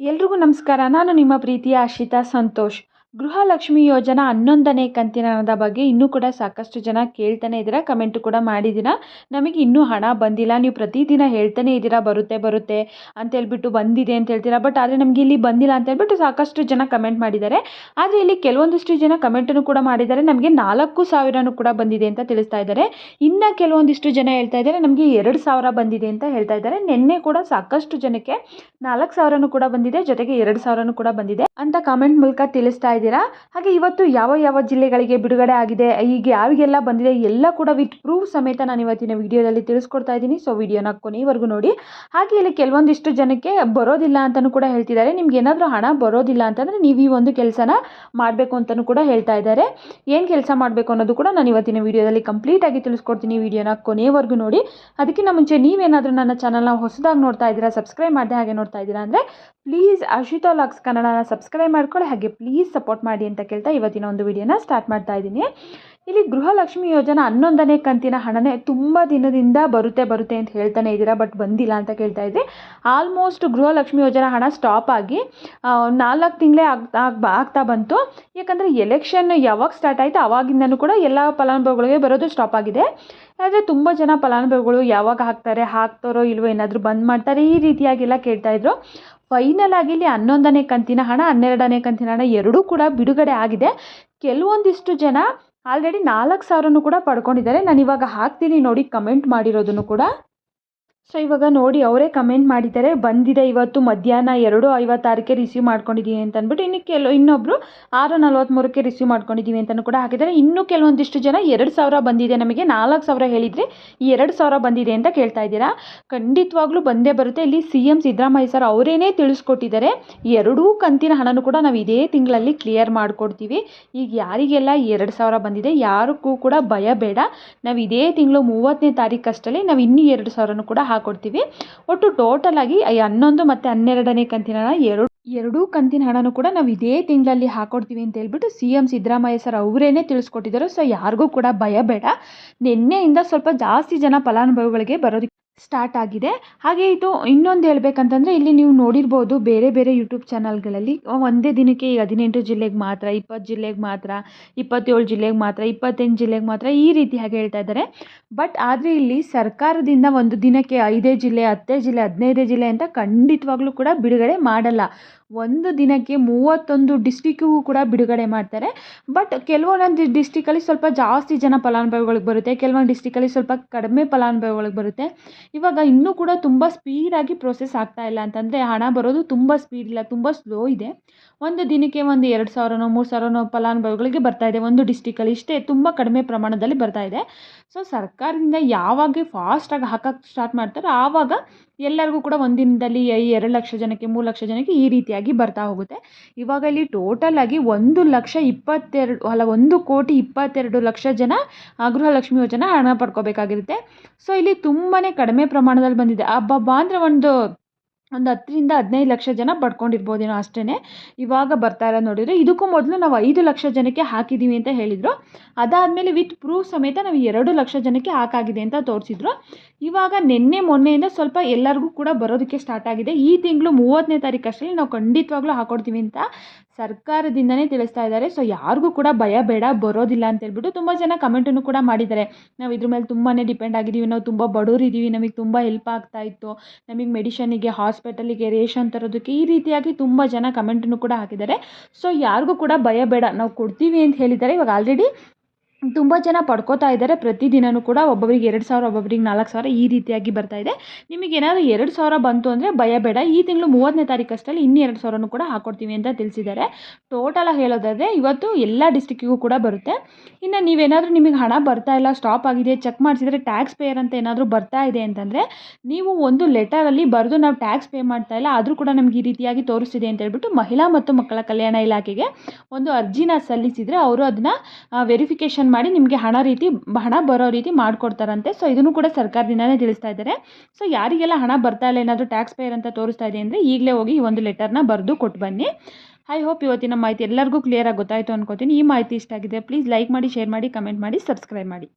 ಎಲ್ರಿಗೂ ನಮಸ್ಕಾರ. ನಾನು ನಿಮ್ಮ ಪ್ರೀತಿಯ ಆಶಿತಾ ಸಂತೋಷ್. ಗೃಹಲಕ್ಷ್ಮಿ ಯೋಜನಾ ಹನ್ನೊಂದನೇ ಕಂತಿನ ಹಣದ ಬಗ್ಗೆ ಇನ್ನೂ ಕೂಡ ಸಾಕಷ್ಟು ಜನ ಕೇಳ್ತಾನೆ ಇದ್ದೀರಾ? ಕಮೆಂಟ್ ಕೂಡ ಮಾಡಿದ್ದೀರಾ? ನಮಗೆ ಇನ್ನೂ ಹಣ ಬಂದಿಲ್ಲ. ನೀವು ಪ್ರತಿದಿನ ಹೇಳ್ತಾನೆ ಇದ್ದೀರಾ, ಬರುತ್ತೆ ಬರುತ್ತೆ ಅಂತ ಹೇಳ್ಬಿಟ್ಟು ಬಂದಿದೆ ಅಂತ ಹೇಳ್ತೀರಾ? ಬಟ್ ಆದರೆ ನಮಗೆ ಇಲ್ಲಿ ಬಂದಿಲ್ಲ ಅಂತ ಹೇಳ್ಬಿಟ್ಟು ಸಾಕಷ್ಟು ಜನ ಕಮೆಂಟ್ ಮಾಡಿದ್ದಾರೆ. ಆದರೆ ಇಲ್ಲಿ ಕೆಲವೊಂದಿಷ್ಟು ಜನ ಕಮೆಂಟನ್ನು ಕೂಡ ಮಾಡಿದ್ದಾರೆ. ನಮಗೆ ನಾಲ್ಕು ಸಾವಿರನೂ ಕೂಡ ಬಂದಿದೆ ಅಂತ ತಿಳಿಸ್ತಾ ಇದ್ದಾರೆ. ಇನ್ನೂ ಕೆಲವೊಂದಿಷ್ಟು ಜನ ಹೇಳ್ತಾ ಇದ್ದಾರೆ. ನಮಗೆ ಎರಡು ಸಾವಿರ ಬಂದಿದೆ ಅಂತ ಹೇಳ್ತಾ ಇದ್ದಾರೆ. ನಿನ್ನೆ ಕೂಡ ಸಾಕಷ್ಟು ಜನಕ್ಕೆ ನಾಲ್ಕು ಸಾವಿರನೂ ಕೂಡ ಬಂದಿದೆ. ಜೊತೆಗೆ ಎರಡು ಸಾವಿರನೂ ಕೂಡ ಬಂದಿದೆ ಅಂತ ಕಮೆಂಟ್ ಮೂಲಕ ತಿಳಿಸ್ತಾ ಇದ್ದೀರಾ? ಹಾಗೆ ಇವತ್ತು ಯಾವ ಯಾವ ಜಿಲ್ಲೆಗಳಿಗೆ ಬಿಡುಗಡೆ ಆಗಿದೆ ಈಗ ಯಾರಿಗೆಲ್ಲ ಬಂದಿದೆ, ಎಲ್ಲ ಕೂಡ ವಿತ್ ಪ್ರೂಫ್ ಸಮೇತ ನಾನು ಇವತ್ತಿನ ವಿಡಿಯೋದಲ್ಲಿ ತಿಳಿಸ್ಕೊಡ್ತಾ ಇದ್ದೀನಿ. ಸೊ ವಿಡಿಯೋನ ಕೊನೆವರೆಗೂ ನೋಡಿ. ಹಾಗೆ ಇಲ್ಲಿ ಕೆಲವೊಂದಿಷ್ಟು ಜನಕ್ಕೆ ಬರೋದಿಲ್ಲ ಅಂತಲೂ ಕೂಡ ಹೇಳ್ತಿದ್ದಾರೆ. ನಿಮ್ಗೆ ಏನಾದರೂ ಹಣ ಬರೋದಿಲ್ಲ ಅಂತಂದರೆ ನೀವು ಈ ಒಂದು ಕೆಲಸನ ಮಾಡಬೇಕು ಅಂತಲೂ ಕೂಡ ಹೇಳ್ತಾ ಇದ್ದಾರೆ. ಏನು ಕೆಲಸ ಮಾಡಬೇಕು ಅನ್ನೋದು ಕೂಡ ನಾನು ಇವತ್ತಿನ ವಿಡಿಯೋದಲ್ಲಿ ಕಂಪ್ಲೀಟಾಗಿ ತಿಳಿಸ್ಕೊಡ್ತೀನಿ. ವಿಡಿಯೋನ ಕೊನೆವರೆಗೂ ನೋಡಿ. ಅದಕ್ಕಿಂತ ಮುಂಚೆ ನೀವೇನಾದರೂ ನನ್ನ ಚಾನಲ್ನ ಹೊಸದಾಗಿ ನೋಡ್ತಾ ಇದ್ದೀರಾ ಸಬ್ಸ್ಕ್ರೈಬ್ ಮಾಡಿದೆ ಹಾಗೆ ನೋಡ್ತಾ ಇದ್ದೀರಾ ಅಂದರೆ ಪ್ಲೀಸ್ ಅರ್ಷಿತಾ ಲಾಕ್ಸ್ ಕನ್ನಡನ ಸಬ್ಸ್ಕ್ರೈಬ್ ಮಾಡ್ಕೊಳ್ಳಿ, ಹಾಗೆ ಪ್ಲೀಸ್ ಸಪೋರ್ಟ್ ಮಾಡಿ ಅಂತ ಕೇಳ್ತಾ ಇವತ್ತಿನ ಒಂದು ವಿಡಿಯೋನ ಸ್ಟಾರ್ಟ್ ಮಾಡ್ತಾ ಇದ್ದೀನಿ. ಇಲ್ಲಿ ಗೃಹಲಕ್ಷ್ಮಿ ಯೋಜನಾ ಹನ್ನೊಂದನೇ ಕಂತಿನ ಹಣನೇ ತುಂಬ ದಿನದಿಂದ ಬರುತ್ತೆ ಬರುತ್ತೆ ಅಂತ ಹೇಳ್ತಾನೆ ಇದ್ದೀರಾ ಬಟ್ ಬಂದಿಲ್ಲ ಅಂತ ಕೇಳ್ತಾ ಇದ್ದೆ. ಆಲ್ಮೋಸ್ಟ್ ಗೃಹಲಕ್ಷ್ಮಿ ಯೋಜನಾ ಹಣ ಸ್ಟಾಪ್ ಆಗಿ ನಾಲ್ಕು ತಿಂಗಳೇ ಆಗ್ತಾ ಆಗ್ತಾ ಬಂತು. ಯಾಕಂದರೆ ಎಲೆಕ್ಷನ್ ಯಾವಾಗ ಸ್ಟಾರ್ಟ್ ಆಯಿತು ಆವಾಗಿಂದನೂ ಕೂಡ ಎಲ್ಲ ಫಲಾನುಭವಿಗಳಿಗೆ ಬರೋದು ಸ್ಟಾಪ್ ಆಗಿದೆ. ಆದರೆ ತುಂಬ ಜನ ಫಲಾನುಭವಿಗಳು ಯಾವಾಗ ಹಾಕ್ತಾರೆ, ಹಾಕ್ತಾರೋ ಇಲ್ವೋ ಏನಾದರೂ ಬಂದ್ ಮಾಡ್ತಾರೆ, ಈ ರೀತಿಯಾಗೆಲ್ಲ ಕೇಳ್ತಾಯಿದ್ರು ಫೈನಲ್ ಆಗಿ ಇಲ್ಲಿ ಹನ್ನೊಂದನೇ ಕಂತಿನ ಹಣ, ಹನ್ನೆರಡನೇ ಕಂತಿನ ಹಣ ಎರಡೂ ಕೂಡ ಬಿಡುಗಡೆ ಆಗಿದೆ. ಕೆಲವೊಂದಿಷ್ಟು ಜನ ಆಲ್ರೆಡಿ ನಾಲ್ಕು ಸಾವಿರನೂ ಕೂಡ ಪಡ್ಕೊಂಡಿದ್ದಾರೆ. ನಾನು ಇವಾಗ ಹಾಕ್ತೀನಿ ನೋಡಿ ಕಮೆಂಟ್ ಮಾಡಿರೋದನ್ನು ಕೂಡ. ಸೊ, ಇವಾಗ ನೋಡಿ, ಅವರೇ ಕಮೆಂಟ್ ಮಾಡಿದ್ದಾರೆ. ಬಂದಿದೆ ಇವತ್ತು ಮಧ್ಯಾಹ್ನ ಎರಡು ಐವತ್ತಾರಕ್ಕೆ ರಿಸೀವ್ ಮಾಡ್ಕೊಂಡಿದ್ದೀವಿ ಅಂತ ಅಂದ್ಬಿಟ್ಟು ಇನ್ನು ಕೆಲವು ಇನ್ನೊಬ್ಬರು ಆರು ನಲ್ವತ್ತ್ಮೂರಕ್ಕೆ ರಿಸೀವ್ ಮಾಡ್ಕೊಂಡಿದ್ದೀವಿ ಅಂತಲೂ ಕೂಡ ಹಾಕಿದ್ದಾರೆ. ಇನ್ನೂ ಕೆಲವೊಂದಿಷ್ಟು ಜನ ಎರಡು ಸಾವಿರ ಬಂದಿದೆ ನಮಗೆ. ನಾಲ್ಕು ಸಾವಿರ ಹೇಳಿದರೆ ಈ ಎರಡು ಸಾವಿರ ಬಂದಿದೆ ಅಂತ ಕೇಳ್ತಾ ಇದ್ದೀರಾ? ಖಂಡಿತವಾಗ್ಲೂ ಬಂದೇ ಬರುತ್ತೆ. ಇಲ್ಲಿ ಸಿ ಎಂ ಸಿದ್ದರಾಮಯ್ಯ ಸರ್ ಅವರೇನೇ ತಿಳಿಸ್ಕೊಟ್ಟಿದ್ದಾರೆ. ಎರಡೂ ಕಂತಿನ ಹಣನೂ ಕೂಡ ನಾವು ಇದೇ ತಿಂಗಳಲ್ಲಿ ಕ್ಲಿಯರ್ ಮಾಡಿಕೊಡ್ತೀವಿ. ಈಗ ಯಾರಿಗೆಲ್ಲ ಎರಡು ಸಾವಿರ ಬಂದಿದೆ, ಯಾರಿಗೂ ಕೂಡ ಭಯ ಬೇಡ. ನಾವು ಇದೇ ತಿಂಗಳು ಮೂವತ್ತನೇ ತಾರೀಕಷ್ಟಲ್ಲಿ ನಾವು ಇನ್ನೂ ಎರಡು ಸಾವಿರನೂ ಕೂಡ ಹಾಕೊಡ್ತೀವಿ ಒಟ್ಟು ಟೋಟಲ್ ಆಗಿ ಹನ್ನೊಂದು ಮತ್ತು ಹನ್ನೆರಡನೇ ಕಂತಿನ ಹಣ, ಎರಡು, ಎರಡೂ ಕಂತಿನ ಹಣನೂ ಕೂಡ ನಾವು ಇದೇ ತಿಂಗಳಲ್ಲಿ ಹಾಕೊಡ್ತೀವಿ ಅಂತ ಹೇಳ್ಬಿಟ್ಟು ಸಿ ಎಂ ಸಿದ್ದರಾಮಯ್ಯ ಸರ್ ಅವರೇನೆ ತಿಳಿಸ್ಕೊಟ್ಟಿದ್ದಾರೆ ಸೊ ಯಾರಿಗೂ ಕೂಡ ಭಯ ಬೇಡ. ನಿನ್ನೆಯಿಂದ ಸ್ವಲ್ಪ ಜಾಸ್ತಿ ಜನ ಫಲಾನುಭವಿಗಳಿಗೆ ಬರೋದಕ್ಕೆ ಸ್ಟಾರ್ಟ್ ಆಗಿದೆ. ಹಾಗೆ ಇದು ಇನ್ನೊಂದು ಹೇಳ್ಬೇಕಂತಂದರೆ ಇಲ್ಲಿ ನೀವು ನೋಡಿರ್ಬೋದು ಬೇರೆ ಬೇರೆ ಯೂಟ್ಯೂಬ್ ಚಾನಲ್ಗಳಲ್ಲಿ ಒಂದೇ ದಿನಕ್ಕೆ ಈ ಹದಿನೆಂಟು ಜಿಲ್ಲೆಗೆ ಮಾತ್ರ, ಇಪ್ಪತ್ತು ಜಿಲ್ಲೆಗೆ ಮಾತ್ರ, ಇಪ್ಪತ್ತೇಳು ಜಿಲ್ಲೆಗೆ ಮಾತ್ರ, ಇಪ್ಪತ್ತೆಂಟು ಜಿಲ್ಲೆಗೆ ಮಾತ್ರ ಈ ರೀತಿಯಾಗಿ ಹೇಳ್ತಾ ಇದ್ದಾರೆ. ಬಟ್ ಆದರೆ ಇಲ್ಲಿ ಸರ್ಕಾರದಿಂದ ಒಂದು ದಿನಕ್ಕೆ ಐದೇ ಜಿಲ್ಲೆ, ಹತ್ತೇ ಜಿಲ್ಲೆ, ಹದಿನೈದೇ ಜಿಲ್ಲೆ ಅಂತ ಖಂಡಿತವಾಗ್ಲೂ ಕೂಡ ಬಿಡುಗಡೆ ಮಾಡಲ್ಲ. ಒಂದು ದಿನಕ್ಕೆ ಮೂವತ್ತೊಂದು ಡಿಸ್ಟಿಕ್ಕಿಗೂ ಕೂಡ ಬಿಡುಗಡೆ ಮಾಡ್ತಾರೆ. ಬಟ್ ಕೆಲವೊಂದೊಂದು ಡಿಸ್ಟಿಕಲ್ಲಿ ಸ್ವಲ್ಪ ಜಾಸ್ತಿ ಜನ ಫಲಾನುಭವಿಗಳಿಗೆ ಬರುತ್ತೆ. ಕೆಲವೊಂದು ಡಿಸ್ಟಿಕಲ್ಲಿ ಸ್ವಲ್ಪ ಕಡಿಮೆ ಫಲಾನುಭವಿಗಳಿಗೆ ಬರುತ್ತೆ. ಇವಾಗ ಇನ್ನೂ ಕೂಡ ತುಂಬ ಸ್ಪೀಡಾಗಿ ಪ್ರೋಸೆಸ್ ಆಗ್ತಾ ಇಲ್ಲ ಅಂತಂದರೆ ಹಣ ಬರೋದು ತುಂಬ ಸ್ಪೀಡ್ ಇಲ್ಲ, ತುಂಬ ಸ್ಲೋ ಇದೆ. ಒಂದು ದಿನಕ್ಕೆ ಒಂದು ಎರಡು ಸಾವಿರನೋ, ಮೂರು ಸಾವಿರನೋ ಫಲಾನುಭವಿಗಳಿಗೆ ಬರ್ತಾ ಇದೆ. ಒಂದು ಡಿಸ್ಟಿಕಲ್ಲಿ ಇಷ್ಟೇ ತುಂಬ ಕಡಿಮೆ ಪ್ರಮಾಣದಲ್ಲಿ ಬರ್ತಾ ಇದೆ. ಸೊ ಸರ್ಕಾರದಿಂದ ಯಾವಾಗ ಫಾಸ್ಟಾಗಿ ಹಾಕೋಕ್ಕೆ ಸ್ಟಾರ್ಟ್ ಮಾಡ್ತಾರೋ ಆವಾಗ ಎಲ್ಲರಿಗೂ ಕೂಡ ಒಂದಿನದಲ್ಲಿ ದಿನದಲ್ಲಿ ಎರಡು ಲಕ್ಷ ಜನಕ್ಕೆ, ಮೂರು ಲಕ್ಷ ಜನಕ್ಕೆ ಈ ರೀತಿಯಾಗಿ ಬರ್ತಾ ಹೋಗುತ್ತೆ. ಇವಾಗ ಇಲ್ಲಿ ಟೋಟಲ್ ಆಗಿ ಒಂದು ಲಕ್ಷ ಇಪ್ಪತ್ತೆರಡು, ಅಲ್ಲ ಒಂದು ಕೋಟಿ ಇಪ್ಪತ್ತೆರಡು ಲಕ್ಷ ಜನ ಗೃಹಲಕ್ಷ್ಮಿ ಯೋಜನೆ ಹಣ ಪಡ್ಕೋಬೇಕಾಗಿರುತ್ತೆ. ಸೊ ಇಲ್ಲಿ ತುಂಬಾ ಕಡಿಮೆ ಪ್ರಮಾಣದಲ್ಲಿ ಬಂದಿದೆ. ಅಬ್ಬಬ್ಬಾ ಅಂದರೆ ಒಂದು ಒಂದು ಹತ್ತರಿಂದ ಹದಿನೈದು ಲಕ್ಷ ಜನ ಪಡ್ಕೊಂಡಿರ್ಬೋದೇನೋ ಅಷ್ಟೇ ಇವಾಗ ಬರ್ತಾ ಇರೋದು ನೋಡಿದರೆ ಇದಕ್ಕೂ ಮೊದಲು ನಾವು ಐದು ಲಕ್ಷ ಜನಕ್ಕೆ ಹಾಕಿದ್ದೀವಿ ಅಂತ ಹೇಳಿದರು. ಅದಾದಮೇಲೆ ವಿತ್ ಪ್ರೂಫ್ ಸಮೇತ ನಾವು ಎರಡು ಲಕ್ಷ ಜನಕ್ಕೆ ಹಾಕಾಗಿದೆ ಅಂತ ತೋರಿಸಿದ್ರು. ಇವಾಗ ನಿನ್ನೆ ಮೊನ್ನೆಯಿಂದ ಸ್ವಲ್ಪ ಎಲ್ಲರಿಗೂ ಕೂಡ ಬರೋದಕ್ಕೆ ಸ್ಟಾರ್ಟ್ ಆಗಿದೆ. ಈ ತಿಂಗಳು ಮೂವತ್ತನೇ ತಾರೀಕು ಅಷ್ಟರಲ್ಲಿ ನಾವು ಖಂಡಿತವಾಗ್ಲೂ ಹಾಕೊಡ್ತೀವಿ ಅಂತ ಸರ್ಕಾರದಿಂದನೇ ತಿಳಿಸ್ತಾ ಇದ್ದಾರೆ. ಸೊ ಯಾರಿಗೂ ಕೂಡ ಭಯ ಬೇಡ, ಬರೋದಿಲ್ಲ ಅಂತ ಹೇಳ್ಬಿಟ್ಟು ತುಂಬ ಜನ ಕಮೆಂಟನ್ನು ಕೂಡ ಮಾಡಿದ್ದಾರೆ. ನಾವು ಇದ್ರ ಮೇಲೆ ತುಂಬಾ ಡಿಪೆಂಡ್ ಆಗಿದ್ದೀವಿ. ನಾವು ತುಂಬ ಬಡವರಿದ್ದೀವಿ. ನಮಗೆ ತುಂಬ ಹೆಲ್ಪ್ ಆಗ್ತಾ ಇತ್ತು. ನಮಗೆ ಮೆಡಿಷನಿಗೆ ಹಾಸ್ಪಿಟಲಿಗೆ ರೇಷನ್ ತರೋದಕ್ಕೆ ಈ ರೀತಿಯಾಗಿ ತುಂಬ ಜನ ಕಮೆಂಟನ್ನು ಕೂಡ ಹಾಕಿದ್ದಾರೆ. ಸೊ ಯಾರಿಗೂ ಕೂಡ ಭಯ ಬೇಡ. ನಾವು ಕೊಡ್ತೀವಿ ಅಂತ ಹೇಳಿದ್ದಾರೆ. ಇವಾಗ ಆಲ್ರೆಡಿ ತುಂಬ ಜನ ಪಡ್ಕೋತಾ ಇದ್ದಾರೆ. ಪ್ರತಿದಿನವೂ ಕೂಡ ಒಬ್ಬೊಬ್ಬರಿಗೆ ಎರಡು ಸಾವಿರ ಒಬ್ಬೊಬ್ಬರಿಗೆ ನಾಲ್ಕು ಸಾವಿರ ಈ ರೀತಿಯಾಗಿ ಬರ್ತಾ ಇದೆ. ನಿಮಗೆ ಏನಾದರೂ ಎರಡು ಸಾವಿರ ಬಂತು ಅಂದರೆ ಭಯ ಬೇಡ. ಈ ತಿಂಗಳು ಮೂವತ್ತನೇ ತಾರೀಕು ಅಷ್ಟರಲ್ಲಿ ಇನ್ನೂ ಎರಡು ಸಾವಿರನೂ ಕೂಡ ಹಾಕ್ಕೊಡ್ತೀವಿ ಅಂತ ತಿಳಿಸಿದ್ದಾರೆ. ಟೋಟಲಾಗಿ ಹೇಳೋದಾದರೆ ಇವತ್ತು ಎಲ್ಲ ಡಿಸ್ಟಿಕ್ಕಿಗೂ ಕೂಡ ಬರುತ್ತೆ. ಇನ್ನು ನೀವೇನಾದರೂ ನಿಮಗೆ ಹಣ ಬರ್ತಾ ಇಲ್ಲ ಸ್ಟಾಪ್ ಆಗಿದೆ ಚೆಕ್ ಮಾಡಿಸಿದರೆ ಟ್ಯಾಕ್ಸ್ ಪೇಯರ್ ಅಂತ ಏನಾದರೂ ಬರ್ತಾ ಇದೆ ಅಂತಂದರೆ ನೀವು ಒಂದು ಲೆಟರಲ್ಲಿ ಬರೆದು ನಾವು ಟ್ಯಾಕ್ಸ್ ಪೇ ಮಾಡ್ತಾ ಇಲ್ಲ, ಆದರೂ ಕೂಡ ನಮ್ಗೆ ಈ ರೀತಿಯಾಗಿ ತೋರಿಸ್ತಿದೆ ಅಂತ ಹೇಳ್ಬಿಟ್ಟು ಮಹಿಳಾ ಮತ್ತು ಮಕ್ಕಳ ಕಲ್ಯಾಣ ಇಲಾಖೆಗೆ ಒಂದು ಅರ್ಜಿನ ಸಲ್ಲಿಸಿದರೆ ಅವರು ಅದನ್ನು ವೆರಿಫಿಕೇಷನ್ ಮಾಡಿ ನಿಮಗೆ ಹಣ ರೀತಿ, ಹಣ ಬರೋ ರೀತಿ ಮಾಡಿಕೊಡ್ತಾರಂತೆ. ಸೊ ಇದನ್ನು ಕೂಡ ಸರ್ಕಾರದಿಂದನೇ ತಿಳಿಸ್ತಾ ಇದ್ದಾರೆ. ಸೊ ಯಾರಿಗೆಲ್ಲ ಹಣ ಬರ್ತಾ ಇಲ್ಲ, ಏನಾದರೂ ಟ್ಯಾಕ್ಸ್ ಪೇಯರ್ ಅಂತ ತೋರಿಸ್ತಾ ಇದೆ ಅಂದರೆ ಈಗಲೇ ಹೋಗಿ ಈ ಒಂದು ಲೆಟರ್ನ ಬರೆದು ಕೊಟ್ಟು ಬನ್ನಿ. ಐ ಹೋಪ್ ಇವತ್ತಿನ ಮಾಹಿತಿ ಎಲ್ಲರಿಗೂ ಕ್ಲಿಯರಾಗಿ ಗೊತ್ತಾಯಿತು ಅನ್ಕೋತೀನಿ. ಈ ಮಾಹಿತಿ ಇಷ್ಟ ಆಗಿದೆ ಪ್ಲೀಸ್ ಲೈಕ್ ಮಾಡಿ ಶೇರ್ ಮಾಡಿ ಕಮೆಂಟ್ ಮಾಡಿ ಸಬ್ಸ್ಕ್ರೈಬ್ ಮಾಡಿ.